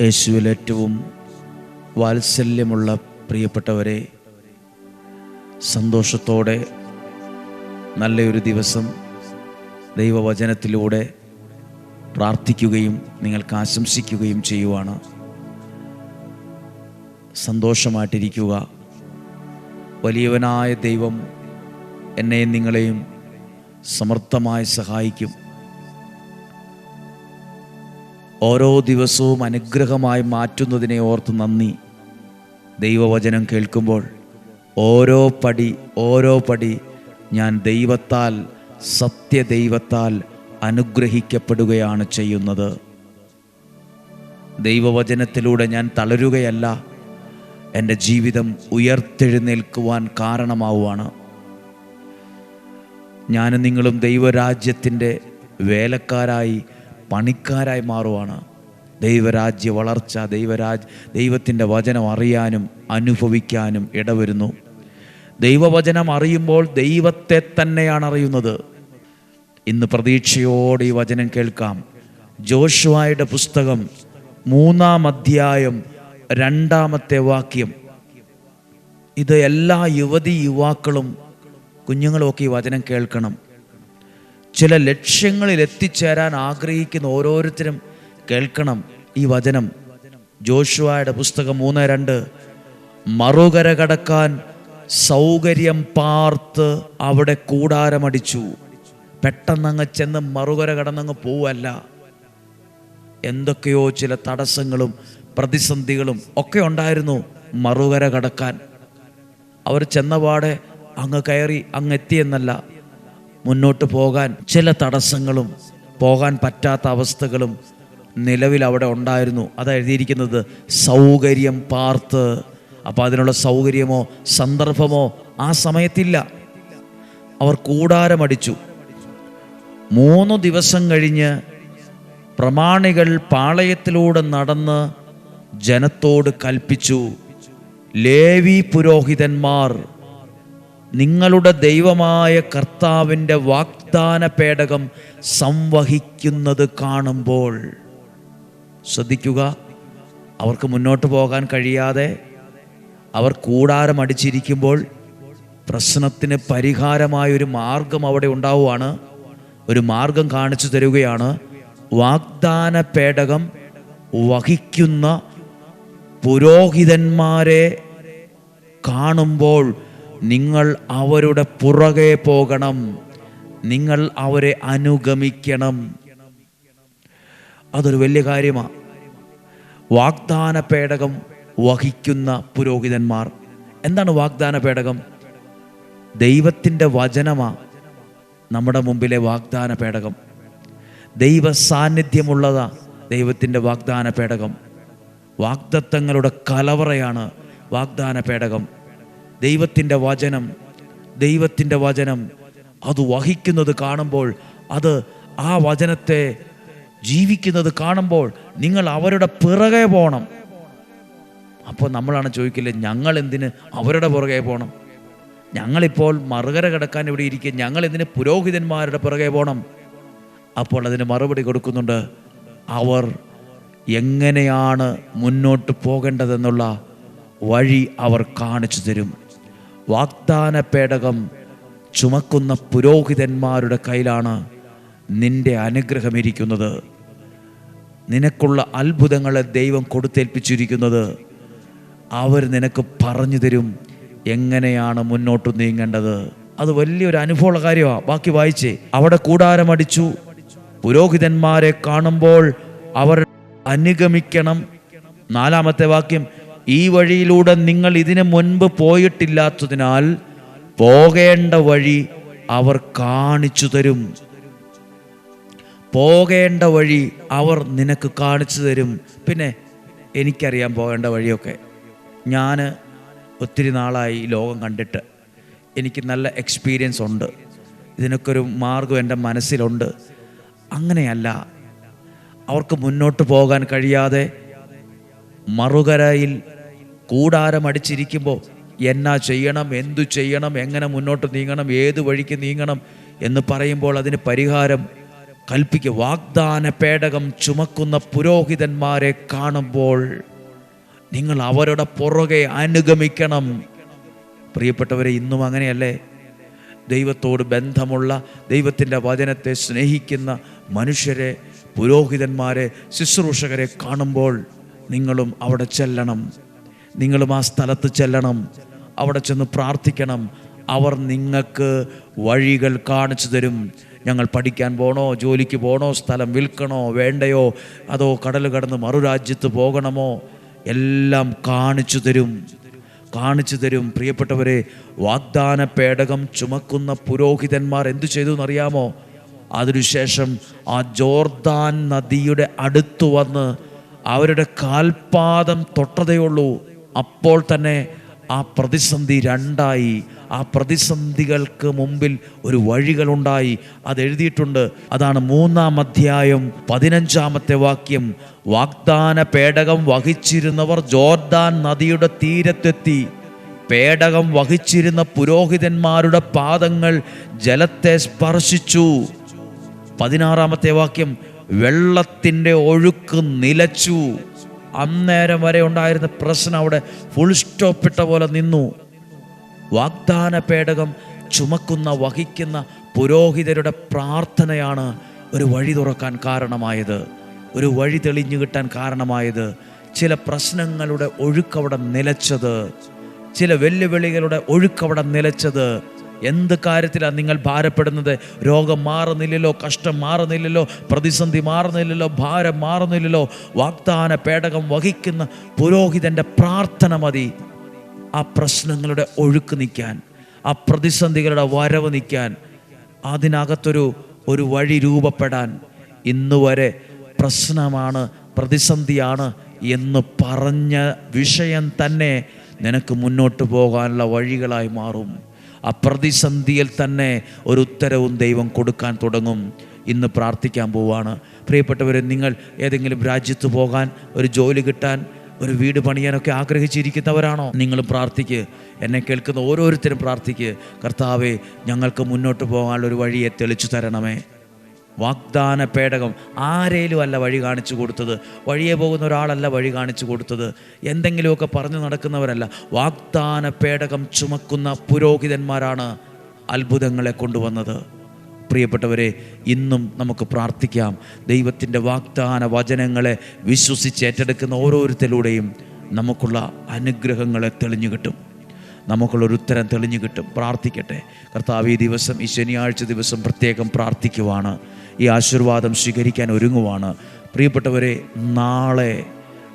യേശുവിൽ ഏറ്റവും വാത്സല്യമുള്ള പ്രിയപ്പെട്ടവരെ സന്തോഷത്തോടെ നല്ലൊരു ദിവസം ദൈവവചനത്തിലൂടെ പ്രാർത്ഥിക്കുകയും നിങ്ങൾക്ക് ആശംസിക്കുകയും ചെയ്യുവാണ്. സന്തോഷമായിട്ടിരിക്കുക. വലിയവനായ ദൈവം എന്നെയും നിങ്ങളെയും സമർത്ഥമായി സഹായിക്കും. ഓരോ ദിവസവും അനുഗ്രഹമായി മാറ്റുന്നതിനെ ഓർത്ത് നന്ദി. ദൈവവചനം കേൾക്കുമ്പോൾ ഓരോ പടി ഓരോ പടി ഞാൻ ദൈവത്താൽ സത്യദൈവത്താൽ അനുഗ്രഹിക്കപ്പെടുകയാണ് ചെയ്യുന്നത്. ദൈവവചനത്തിലൂടെ ഞാൻ തളരുകയല്ല എന്റെ ജീവിതം ഉയർത്തെഴുന്നേൽക്കുവാൻ കാരണമാവുകയാണ് ഞാനും നിങ്ങളും ദൈവരാജ്യത്തിന്റെ വേലക്കാരായി പണിക്കാരായി മാറുവാണ്. ദൈവരാജ്യ വളർച്ച ദൈവരാജ് ദൈവത്തിന്റെ വചനം അറിയാനും അനുഭവിക്കാനും ഇടവരുന്നു. ദൈവവചനം അറിയുമ്പോൾ ദൈവത്തെ തന്നെയാണ് അറിയുന്നത്. ഇന്ന് പ്രതീക്ഷയോടെ ഈ വചനം കേൾക്കാം. ജോഷുവായുടെ പുസ്തകം മൂന്നാം അധ്യായം രണ്ടാമത്തെ വാക്യം. ഇത് എല്ലാ യുവതി യുവാക്കളും കുഞ്ഞുങ്ങളുമൊക്കെ ഈ വചനം കേൾക്കണം. ചില ലക്ഷ്യങ്ങളിൽ എത്തിച്ചേരാൻ ആഗ്രഹിക്കുന്ന ഓരോരുത്തരും കേൾക്കണം ഈ വചനം. ജോഷുവായുടെ പുസ്തകം മൂന്ന് രണ്ട്. മറുകര കടക്കാൻ സൗകര്യം പാർത്ത് അവിടെ കൂടാരമടിച്ചു. പെട്ടെന്നങ്ങ് ചെന്ന് മറുകര കടന്നങ്ങ് പോവല്ല. എന്തൊക്കെയോ ചില തടസ്സങ്ങളും പ്രതിസന്ധികളും ഒക്കെ ഉണ്ടായിരുന്നു മറുകര കടക്കാൻ. അവർ ചെന്നപാടെ അങ്ങ് കയറി അങ്ങ് എത്തിയെന്നല്ല. മുന്നോട്ട് പോകാൻ ചില തടസ്സങ്ങളും പോകാൻ പറ്റാത്ത അവസ്ഥകളും നിലവിൽ അവിടെ ഉണ്ടായിരുന്നു. അത് എഴുതിയിരിക്കുന്നത് സൗകര്യം പാർത്ത്. അപ്പോൾ അതിനുള്ള സൗകര്യമോ സന്ദർഭമോ ആ സമയത്തില്ല. അവർ കൂടാരമടിച്ചു. മൂന്ന് ദിവസം കഴിഞ്ഞ് പ്രമാണികൾ പാളയത്തിലൂടെ നടന്ന് ജനത്തോട് കൽപ്പിച്ചു ലേവി പുരോഹിതന്മാർ നിങ്ങളുടെ ദൈവമായ കർത്താവിന്റെ വാഗ്ദാന പേടകം സംവഹിക്കുന്നത് കാണുമ്പോൾ ശ്രദ്ധിക്കുക. അവർക്ക് മുന്നോട്ട് പോകാൻ കഴിയാതെ അവർ കൂടാരം അടിച്ചിരിക്കുമ്പോൾ പ്രശ്നത്തിന് പരിഹാരമായ ഒരു മാർഗം അവിടെ ഉണ്ടാവുകയാണ് ഒരു മാർഗം കാണിച്ചു തരികയാണ്. വാഗ്ദാന പേടകം വഹിക്കുന്ന പുരോഹിതന്മാരെ കാണുമ്പോൾ നിങ്ങൾ അവരുടെ പുറകെ പോകണം. നിങ്ങൾ അവരെ അനുഗമിക്കണം. അതൊരു വലിയ കാര്യമാണ് വാഗ്ദാന പേടകം വഹിക്കുന്ന പുരോഹിതന്മാർ. എന്താണ് വാഗ്ദാന പേടകം ദൈവത്തിന്റെ വചനമാ നമ്മുടെ മുമ്പിലെ വാഗ്ദാന പേടകം ദൈവ സാന്നിധ്യമുള്ളതാ ദൈവത്തിന്റെ വാഗ്ദാന പേടകം വാഗ്ദത്തങ്ങളുടെ കലവറയാണ് വാഗ്ദാന പേടകം ദൈവത്തിന്റെ വചനം ദൈവത്തിന്റെ വചനം അത് വഹിക്കുന്നത് കാണുമ്പോൾ അത് ആ വചനത്തെ ജീവിക്കുന്നത് കാണുമ്പോൾ നിങ്ങൾ അവരുടെ പിറകെ പോകണം അപ്പോൾ നമ്മളാണ് ചോദിക്കില്ലേ ഞങ്ങൾ എന്തിന് അവരുടെ പുറകെ പോകണം ഞങ്ങളിപ്പോൾ മറുകര കിടക്കാൻ ഇവിടെ ഇരിക്കുക ഞങ്ങൾ എന്തിന് പുരോഹിതന്മാരുടെ പുറകെ പോകണം അപ്പോൾ അതിന് മറുപടി കൊടുക്കുന്നുണ്ട് അവർ എങ്ങനെയാണ് മുന്നോട്ട് പോകേണ്ടതെന്നുള്ള വഴി അവർ കാണിച്ചു തരും. വാഗ്ദാന പേടകം ചുമക്കുന്ന പുരോഹിതന്മാരുടെ കയ്യിലാണ് നിന്റെ അനുഗ്രഹം ഇരിക്കുന്നത് നിനക്കുള്ള അത്ഭുതങ്ങളെ ദൈവം കൊടുത്തേൽപ്പിച്ചിരിക്കുന്നത്. അവർ നിനക്ക് പറഞ്ഞു തരും എങ്ങനെയാണ് മുന്നോട്ട് നീങ്ങേണ്ടത്. അത് വലിയൊരു അനുഭവമുള്ള കാര്യമാണ് ബാക്കി വായിച്ചേ. അവിടെ കൂടാരമടിച്ചു പുരോഹിതന്മാരെ കാണുമ്പോൾ അവർ അനുഗമിക്കണം. നാലാമത്തെ വാക്യം ഈ വഴിയിലൂടെ നിങ്ങൾ ഇതിനു മുൻപ് പോയിട്ടില്ലാത്തതിനാൽ പോകേണ്ട വഴി അവർ കാണിച്ചു തരും. പോകേണ്ട വഴി അവർ നിനക്ക് കാണിച്ചു തരും. പിന്നെ എനിക്കറിയാൻ പോകേണ്ട വഴിയൊക്കെ. ഞാൻ ഒത്തിരി നാളായി ലോകം കണ്ടിട്ട്. എനിക്ക് നല്ല എക്സ്പീരിയൻസ് ഉണ്ട്. ഇതിനൊക്കെ ഒരു മാർഗം എന്റെ മനസ്സിലുണ്ട്. അങ്ങനെയല്ല. അവർക്ക് മുന്നോട്ട് പോകാൻ കഴിയാതെ മറുകരയിൽ കൂടാരമടിച്ചിരിക്കുമ്പോൾ എന്നാ ചെയ്യണം എന്തു ചെയ്യണം എങ്ങനെ മുന്നോട്ട് നീങ്ങണം ഏത് വഴിക്ക് നീങ്ങണം എന്ന് പറയുമ്പോൾ അതിന് പരിഹാരം കൽപ്പിക്കുക. വാഗ്ദാന പേടകം ചുമക്കുന്ന പുരോഹിതന്മാരെ കാണുമ്പോൾ നിങ്ങൾ അവരുടെ പുറകെ അനുഗമിക്കണം. പ്രിയപ്പെട്ടവരെ ഇന്നും അങ്ങനെയല്ലേ? ദൈവത്തോട് ബന്ധമുള്ള ദൈവത്തിന്റെ വചനത്തെ സ്നേഹിക്കുന്ന മനുഷ്യരെ പുരോഹിതന്മാരെ ശുശ്രൂഷകരെ കാണുമ്പോൾ നിങ്ങളും അവിടെ ചെല്ലണം. നിങ്ങളും ആ സ്ഥലത്ത് ചെല്ലണം. അവിടെ ചെന്ന് പ്രാർത്ഥിക്കണം. അവർ നിങ്ങൾക്ക് വഴികൾ കാണിച്ചു തരും. ഞങ്ങൾ പഠിക്കാൻ പോണോ ജോലിക്ക് പോണോ സ്ഥലം വിൽക്കണോ വേണ്ടയോ അതോ കടൽ കടന്ന് മറുരാജ്യത്ത് പോകണമോ? എല്ലാം കാണിച്ചു തരും. കാണിച്ചു തരും. പ്രിയപ്പെട്ടവരെ വാഗ്ദാന പേടകം ചുമക്കുന്ന പുരോഹിതന്മാർ എന്തു ചെയ്തു എന്നറിയാമോ? അതിനുശേഷം ആ ജോർദാൻ നദിയുടെ അടുത്തു വന്ന് അവരുടെ കാൽപാദം തൊട്ടതേയുള്ളൂ. അപ്പോൾ തന്നെ ആ പ്രതിസന്ധി രണ്ടായി. ആ പ്രതിസന്ധികൾക്ക് മുമ്പിൽ ഒരു വഴികളുണ്ടായി. അത് എഴുതിയിട്ടുണ്ട്. അതാണ് മൂന്നാം അധ്യായം പതിനഞ്ചാമത്തെ വാക്യം. വാഗ്ദാന പേടകം വഹിച്ചിരുന്നവർ ജോർദാൻ നദിയുടെ തീരത്തെത്തി. പേടകം വഹിച്ചിരുന്ന പുരോഹിതന്മാരുടെ പാദങ്ങൾ ജലത്തെ സ്പർശിച്ചു. പതിനാറാമത്തെ വാക്യം വെള്ളത്തിന്റെ ഒഴുക്ക് നിലച്ചു. അന്നേരം വരെ ഉണ്ടായിരുന്ന പ്രശ്നം അവിടെ ഫുൾ സ്റ്റോപ്പ് ഇട്ട പോലെ നിന്നു. വാഗ്ദാന പേടകം ചുമക്കുന്ന വഹിക്കുന്ന പുരോഹിതരുടെ പ്രാർത്ഥനയാണ് ഒരു വഴി തുറക്കാൻ കാരണമായത്. ഒരു വഴി തെളിഞ്ഞു കിട്ടാൻ കാരണമായത്. ചില പ്രശ്നങ്ങളുടെ ഒഴുക്കവിടെ നിലച്ചത്. ചില വെല്ലുവിളികളുടെ ഒഴുക്കവിടെ നിലച്ചത്. എന്ത് കാര്യത്തിലാണ് നിങ്ങൾ ഭാരപ്പെടുന്നത്? രോഗം മാറുന്നില്ലല്ലോ കഷ്ടം മാറുന്നില്ലല്ലോ പ്രതിസന്ധി മാറുന്നില്ലല്ലോ ഭാരം മാറുന്നില്ലല്ലോ. വാഗ്ദാന പേടകം വഹിക്കുന്ന പുരോഹിതന്റെ പ്രാർത്ഥന മതി. ആ പ്രശ്നങ്ങളുടെ ഒഴുക്ക് നിൽക്കാൻ ആ പ്രതിസന്ധികളുടെ വരവ് നിൽക്കാൻ അതിനകത്തൊരു ഒരു വഴി രൂപപ്പെടാൻ ഇന്നുവരെ പ്രശ്നമാണ് പ്രതിസന്ധിയാണ് എന്ന് പറഞ്ഞ വിഷയം തന്നെ നിനക്ക് മുന്നോട്ട് പോകാനുള്ള വഴികളായി മാറും. ആ പ്രതിസന്ധിയിൽ തന്നെ ഒരു ഉത്തരവും ദൈവം കൊടുക്കാൻ തുടങ്ങും. ഇന്ന് പ്രാർത്ഥിക്കാൻ പോവാണ്. പ്രിയപ്പെട്ടവരെ നിങ്ങൾ ഏതെങ്കിലും രാജ്യത്ത് പോകാൻ ഒരു ജോലി കിട്ടാൻ ഒരു വീട് പണിയാനൊക്കെ ആഗ്രഹിച്ചിരിക്കുന്നവരാണോ? നിങ്ങൾ പ്രാർത്ഥിക്ക്. എന്നെ കേൾക്കുന്ന ഓരോരുത്തരും പ്രാർത്ഥിക്ക്. കർത്താവെ ഞങ്ങൾക്ക് മുന്നോട്ട് പോകാനുള്ള ഒരു വഴിയെ തെളിച്ചു തരണമേ. വാഗ്ദാന പേടകം ആരേലും അല്ല വഴി കാണിച്ചു കൊടുത്തത്. വഴിയെ പോകുന്ന ഒരാളല്ല വഴി കാണിച്ചു കൊടുത്തത്. എന്തെങ്കിലുമൊക്കെ പറഞ്ഞു നടക്കുന്നവരല്ല. വാഗ്ദാന പേടകം ചുമക്കുന്ന പുരോഹിതന്മാരാണ് അത്ഭുതങ്ങളെ കൊണ്ടുവന്നത്. പ്രിയപ്പെട്ടവരെ ഇന്നും നമുക്ക് പ്രാർത്ഥിക്കാം. ദൈവത്തിന്റെ വാഗ്ദാന വചനങ്ങളെ വിശ്വസിച്ച് ഏറ്റെടുക്കുന്ന ഓരോരുത്തരിലൂടെയും നമുക്കുള്ള അനുഗ്രഹങ്ങളെ തെളിഞ്ഞു കിട്ടും. നമുക്കുള്ളൊരു ഉത്തരം തെളിഞ്ഞു കിട്ടും. പ്രാർത്ഥിക്കട്ടെ. കർത്താവ് ഈ ദിവസം ഈ ശനിയാഴ്ച ദിവസം പ്രത്യേകം പ്രാർത്ഥിക്കുവാണ്. ഈ ആശീർവാദം സ്വീകരിക്കാൻ ഒരുങ്ങുവാണ്. പ്രിയപ്പെട്ടവരെ നാളെ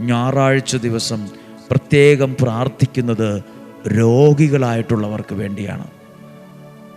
ഞായറാഴ്ച ദിവസം പ്രത്യേകം പ്രാർത്ഥിക്കുന്നത് രോഗികളായിട്ടുള്ളവർക്ക് വേണ്ടിയാണ്.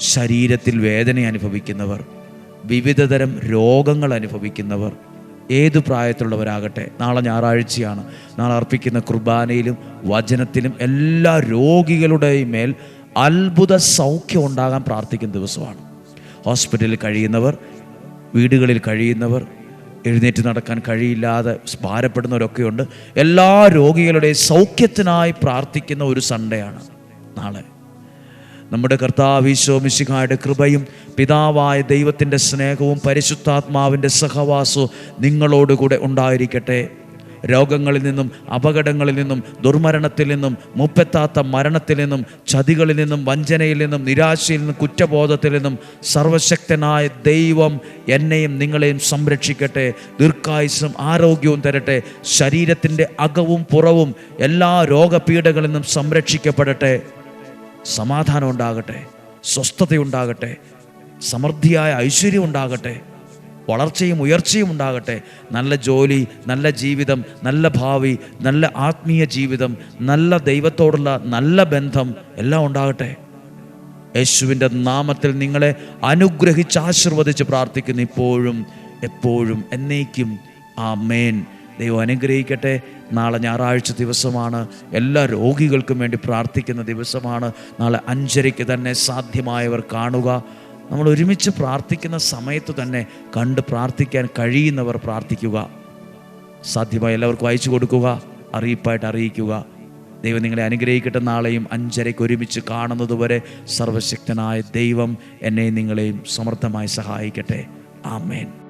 ശരീരത്തിൽ വേദന അനുഭവിക്കുന്നവർ വിവിധതരം രോഗങ്ങൾ അനുഭവിക്കുന്നവർ ഏത് പ്രായത്തിലുള്ളവരാകട്ടെ നാളെ ഞായറാഴ്ചയാണ്. നാളെ അർപ്പിക്കുന്ന കുർബാനയിലും വചനത്തിലും എല്ലാ രോഗികളുടെയും മേൽ അത്ഭുത സൗഖ്യം ഉണ്ടാകാൻ പ്രാർത്ഥിക്കുന്ന ദിവസമാണ്. ഹോസ്പിറ്റലിൽ കഴിയുന്നവർ വീടുകളിൽ കഴിയുന്നവർ എഴുന്നേറ്റ് നടക്കാൻ കഴിയില്ലാതെ ഭാരപ്പെടുന്നവരൊക്കെയുണ്ട് എല്ലാ രോഗികളുടെയും സൗഖ്യത്തിനായി പ്രാർത്ഥിക്കുന്ന ഒരു സൺഡേയാണ് നാളെ. നമ്മുടെ കർത്താവ് ഈശോ മിശിഹായുടെ കൃപയും പിതാവായ ദൈവത്തിന്റെ സ്നേഹവും പരിശുദ്ധാത്മാവിന്റെ സഹവാസവും നിങ്ങളോടുകൂടെ ഉണ്ടായിരിക്കട്ടെ. രോഗങ്ങളിൽ നിന്നും അപകടങ്ങളിൽ നിന്നും ദുർമരണത്തിൽ നിന്നും മുപ്പെത്താത്ത മരണത്തിൽ നിന്നും ചതികളിൽ നിന്നും വഞ്ചനയിൽ നിന്നും നിരാശയിൽ നിന്നും കുറ്റബോധത്തിൽ നിന്നും സർവശക്തനായ ദൈവം എന്നെയും നിങ്ങളെയും സംരക്ഷിക്കട്ടെ ദീർഘായുസും ആരോഗ്യവും തരട്ടെ ശരീരത്തിന്റെ അകവും പുറവും എല്ലാ രോഗപീഠകളിൽ നിന്നും സംരക്ഷിക്കപ്പെടട്ടെ സമാധാനം ഉണ്ടാകട്ടെ സ്വസ്ഥതയുണ്ടാകട്ടെ സമൃദ്ധിയായ ഐശ്വര്യം ഉണ്ടാകട്ടെ. വളർച്ചയും ഉയർച്ചയും ഉണ്ടാകട്ടെ. നല്ല ജോലി നല്ല ജീവിതം നല്ല ഭാവി നല്ല ആത്മീയ ജീവിതം നല്ല ദൈവത്തോടുള്ള നല്ല ബന്ധം എല്ലാം ഉണ്ടാകട്ടെ. യേശുവിന്റെ നാമത്തിൽ നിങ്ങളെ അനുഗ്രഹിച്ച് ആശീർവദിച്ച് പ്രാർത്ഥിക്കുന്നു ഇപ്പോഴും എപ്പോഴും എന്നേക്കും. ആ മേൻ ദൈവം അനുഗ്രഹിക്കട്ടെ. നാളെ ഞായറാഴ്ച ദിവസമാണ്. എല്ലാ രോഗികൾക്കും വേണ്ടി പ്രാർത്ഥിക്കുന്ന ദിവസമാണ്. നാളെ അഞ്ചരയ്ക്ക് തന്നെ സാധ്യമായവർ കാണുക. നമ്മൾ ഒരുമിച്ച് പ്രാർത്ഥിക്കുന്ന സമയത്ത് തന്നെ കണ്ട് പ്രാർത്ഥിക്കാൻ കഴിയുന്നവർ പ്രാർത്ഥിക്കുക. സാധ്യമായി എല്ലാവർക്കും അയച്ചു കൊടുക്കുക അറിയിപ്പായിട്ട് അറിയിക്കുക. ദൈവം നിങ്ങളെ അനുഗ്രഹിക്കട്ടെ നാളെയും അഞ്ചരയ്ക്ക് ഒരുമിച്ച് കാണുന്നതുവരെ സർവശക്തനായ ദൈവം എന്നെയും നിങ്ങളെയും സമർത്ഥമായി സഹായിക്കട്ടെ. ആമേൻ.